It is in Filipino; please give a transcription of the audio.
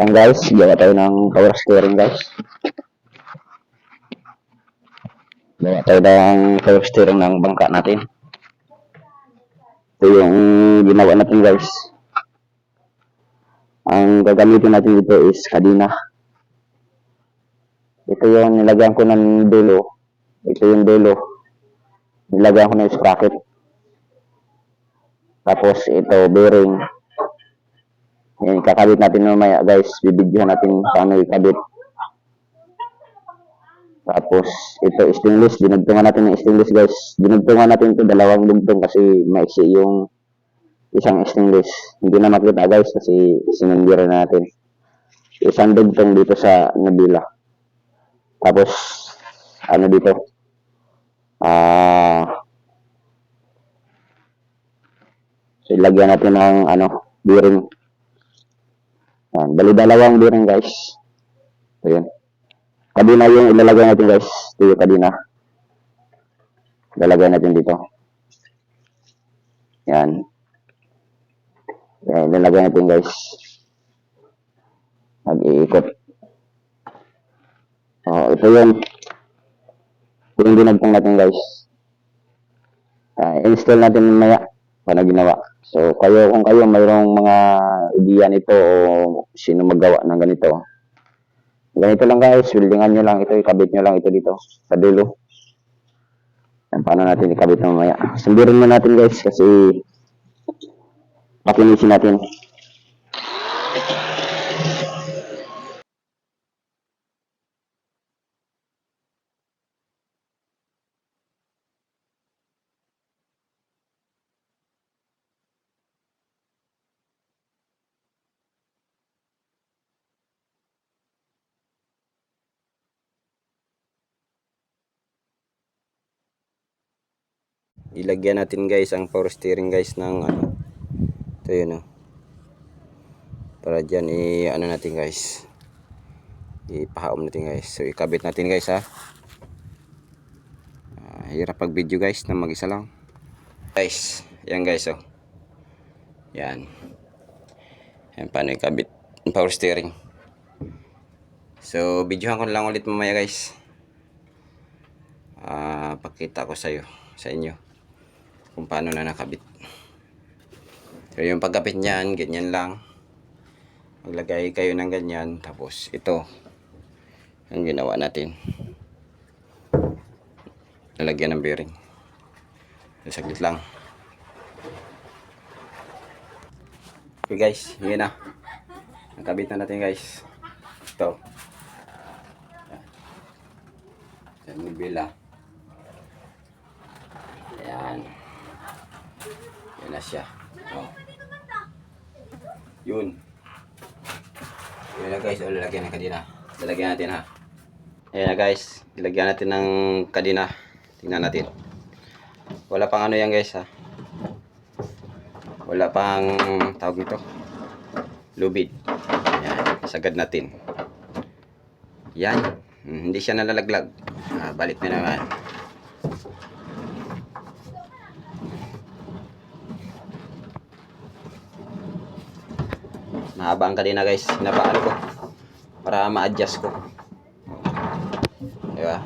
Yan guys, gawa tayo ng power steering guys. Gawa tayo ng power steering ng bangka natin. Ito yung ginawa natin guys. Ang gagamitin natin dito is kadina. Ito yung nilagyan ko ng dulo. Ito yung dulo. Nilagyan ko ng sprocket. Tapos ito bearing. Yan, kakabit natin mamaya guys. Bibidyohan natin paano ikabit. Tapos ito stainless. Dinugtungan natin ng stainless guys. Dinugtungan natin ito dalawang dugtong kasi maiksi yung isang stainless. Hindi na makita guys kasi sinundira natin. Isang dugtong dito sa nabila. Tapos ano dito? Ah So, ilagyan natin ng ano, bearing. Yan, bali dalawang bearing guys. So, yun. Kadina yung ilalagay natin guys. Ito yung kadina. Ilalagay natin dito. Yan. Yan, ilalagay natin guys. Mag-iikot. Oh, ito yun. Ito yung dinagtong natin guys. Ah, install natin mamaya paano ginawa. So, kayo, kung kayo mayroong mga ideya nito o sino magawa ng ganito, ganito lang guys, buildingan nyo lang ito, ikabit nyo lang ito dito, sa dulo. Yan, paano natin ikabit mamaya. Sundurin mo natin guys, kasi pakinisin natin. Ilagyan natin guys ang power steering guys ng ano. Ito yun oh. para dyan i ano natin guys. Ipahaom natin guys. So ikabit natin guys ha. Ah, hirap pag video guys na mag isa lang. Guys yan guys oh. Yan. Yan paano ikabit? Ang power steering. So videohan ko lang ulit mamaya guys. Ah pakita ko sa'yo sa inyo kung paano na nakabit. So yung pagkapit niyan, ganyan lang. Maglagay kayo ng ganyan. Tapos ito, ang ginawa natin. Lalagyan ng bearing. Saglit lang. Okay guys, yun na. Nakabit na natin guys. Ito. Yan, nibila. Ayan. Yan na siya. Oh. Yun. Yun na guys. O, lalagyan ng kadina. Lalagyan natin ha. Ayan na guys. Ilagyan natin ng kadina. Tingnan natin. Wala pang ano yan guys ha. Wala pang tawag nito. Lubid. Ayan. Sagad natin. Yan. Hmm, Hindi siya nalalaglag. Ah, balik na naman. Mahaba ang kadena guys. Hinabaan ko. Para ma-adjust ko. Diba?